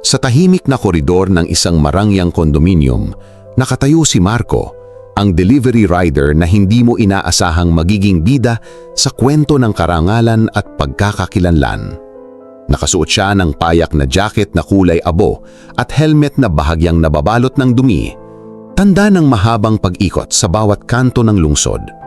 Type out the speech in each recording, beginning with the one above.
Sa tahimik na koridor ng isang marangyang kondominium, nakatayo si Marco, ang delivery rider na hindi mo inaasahang magiging bida sa kwento ng karangalan at pagkakakilanlan. Nakasuot siya ng payak na jacket na kulay abo at helmet na bahagyang nababalot ng dumi, tanda ng mahabang pag-ikot sa bawat kanto ng lungsod.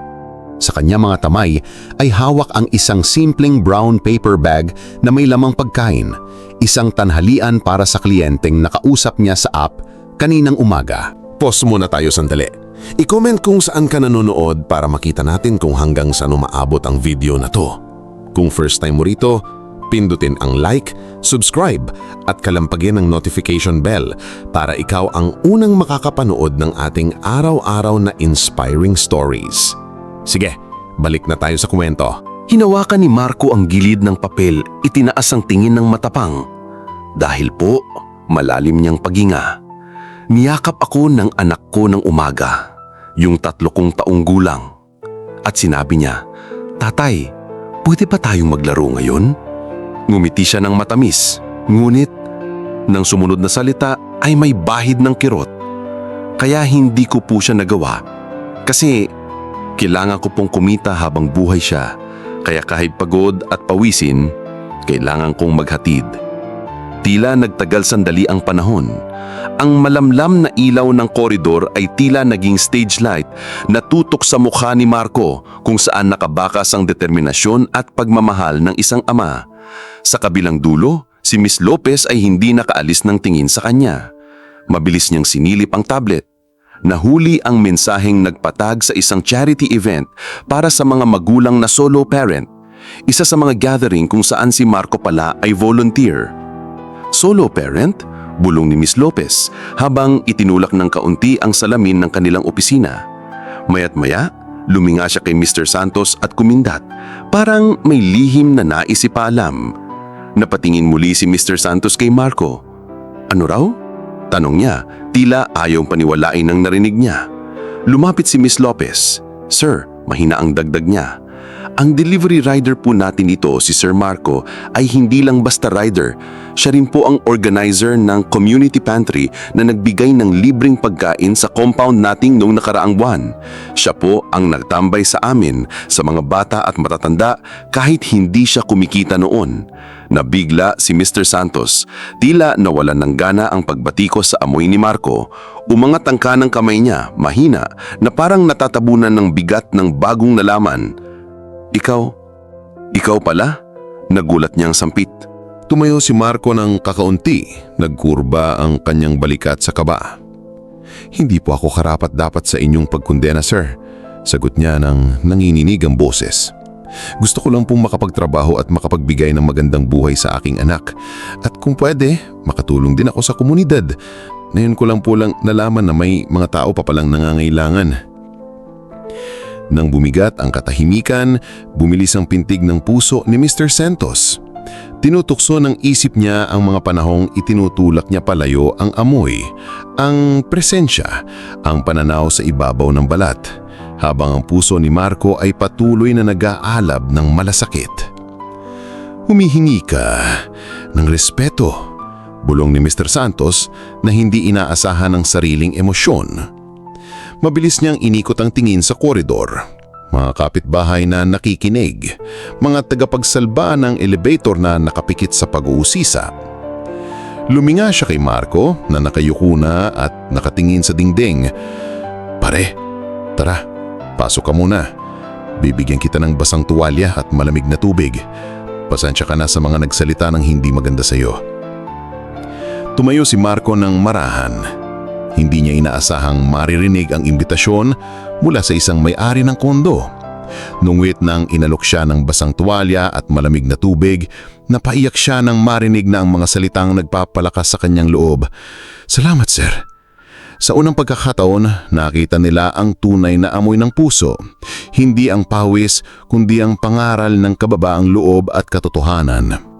Sa kanya mga tamay ay hawak ang isang simpleng brown paper bag na may lamang pagkain, isang tanhalian para sa kliyenteng nakausap niya sa app kaninang umaga. Pause muna tayo sandali. I-comment kung saan ka nanonood para makita natin kung hanggang saan umaabot ang video na to. Kung first time mo rito, pindutin ang like, subscribe at kalampagin ang notification bell para ikaw ang unang makakapanood ng ating araw-araw na inspiring stories. Sige, balik na tayo sa kwento. Hinawakan ni Marco ang gilid ng papel, itinaas ang tingin ng matapang. Dahil po, malalim niyang paginga. Niyakap ako ng anak ko ng umaga, yung tatlo kong taong gulang. At sinabi niya, Tatay, pwede ba tayong maglaro ngayon? Ngumiti siya ng matamis, ngunit nang sumunod na salita ay may bahid ng kirot. Kaya hindi ko po siya nagawa kasi kailangan ko pong kumita habang buhay siya. Kaya kahit pagod at pawisin, kailangan kong maghatid. Tila nagtagal sandali ang panahon. Ang malamlam na ilaw ng koridor ay tila naging stage light na tutok sa mukha ni Marco kung saan nakabakas ang determinasyon at pagmamahal ng isang ama. Sa kabilang dulo, si Miss Lopez ay hindi nakaalis ng tingin sa kanya. Mabilis niyang sinilip ang tablet. Nahuli ang mensaheng nagpatag sa isang charity event para sa mga magulang na solo parent. Isa sa mga gathering kung saan si Marco pala ay volunteer. Solo parent? Bulong ni Miss Lopez habang itinulak ng kaunti ang salamin ng kanilang opisina. Mayat maya, luminga siya kay Mr. Santos at kumindat. Parang may lihim na nais ipaalam. Napatingin muli si Mr. Santos kay Marco. Ano raw? Tanong niya, tila ayaw paniwalain ng narinig niya. Lumapit si Miss Lopez. Sir, mahina ang dagdag niya. Ang delivery rider po natin dito, si Sir Marco, ay hindi lang basta rider. Siya rin po ang organizer ng community pantry na nagbigay ng libreng pagkain sa compound nating noong nakaraang buwan. Siya po ang nagtambay sa amin, sa mga bata at matatanda kahit hindi siya kumikita noon. Nabigla si Mr. Santos. Tila nawalan ng gana ang pagbatikos sa amoy ni Marco. Umangat ang kanang kamay niya, mahina, na parang natatabunan ng bigat ng bagong nalaman. Ikaw, ikaw pala? Nagulat niyang sampit. Tumayo si Marco ng kakaunti, nagkurba ang kanyang balikat sa kaba. Hindi po ako karapat dapat sa inyong pagkundena, sir. Sagot niya ng nanginginig ang boses. Gusto ko lang pong makapagtrabaho at makapagbigay ng magandang buhay sa aking anak. At kung pwede, makatulong din ako sa komunidad. Ngayon ko lang po lang nalaman na may mga tao pa palang nangangailangan. Nang bumigat ang katahimikan, bumilis ang pintig ng puso ni Mr. Santos. Tinutukso ng isip niya ang mga panahong itinutulak niya palayo ang amoy, ang presensya, ang pananaw sa ibabaw ng balat, habang ang puso ni Marco ay patuloy na nag-aalab ng malasakit. Humihingi ka ng respeto, bulong ni Mr. Santos na hindi inaasahan ng sariling emosyon. Mabilis niyang inikot ang tingin sa koridor. Mga kapitbahay na nakikinig, mga tagapagsalba ng elevator na nakapikit sa pag-uusisa. Luminga siya kay Marco na nakayuko na at nakatingin sa dingding. Pare, tara, pasok ka muna. Bibigyan kita ng basang tuwalya at malamig na tubig. Pasensya ka na sa mga nagsalita ng hindi maganda sa iyo. Tumayo si Marco ng marahan. Hindi niya inaasahang maririnig ang imbitasyon mula sa isang may-ari ng kondo. Nungwit nang inalok siya ng basang tuwalya at malamig na tubig, napaiyak siya nang marinig na ang mga salitang nagpapalakas sa kanyang loob. Salamat, sir. Sa unang pagkakataon, nakita nila ang tunay na amoy ng puso. Hindi ang pawis, kundi ang pangaral ng kababaang loob at katotohanan.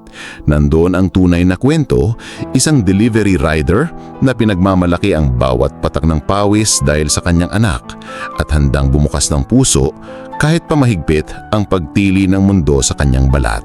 Nandoon ang tunay na kwento, isang delivery rider na pinagmamalaki ang bawat patak ng pawis dahil sa kanyang anak at handang bumukas ng puso kahit pamahigpit ang pagtili ng mundo sa kanyang balat.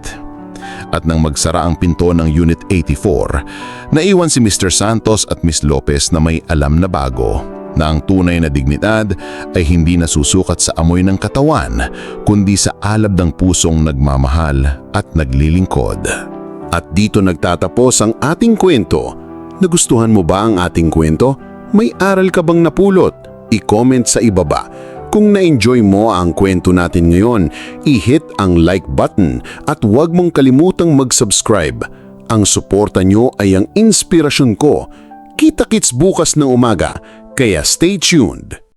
At nang magsara ang pinto ng Unit 84, naiwan si Mr. Santos at Miss Lopez na may alam na bago na ang tunay na dignidad ay hindi nasusukat sa amoy ng katawan kundi sa alab ng pusong nagmamahal at naglilingkod. At dito nagtatapos ang ating kwento. Nagustuhan mo ba ang ating kwento? May aral ka bang napulot? I-comment sa ibaba. Kung na-enjoy mo ang kwento natin ngayon, i-hit ang like button at huwag mong kalimutang mag-subscribe. Ang suporta nyo ay ang inspirasyon ko. Kita-kits bukas ng umaga, kaya stay tuned.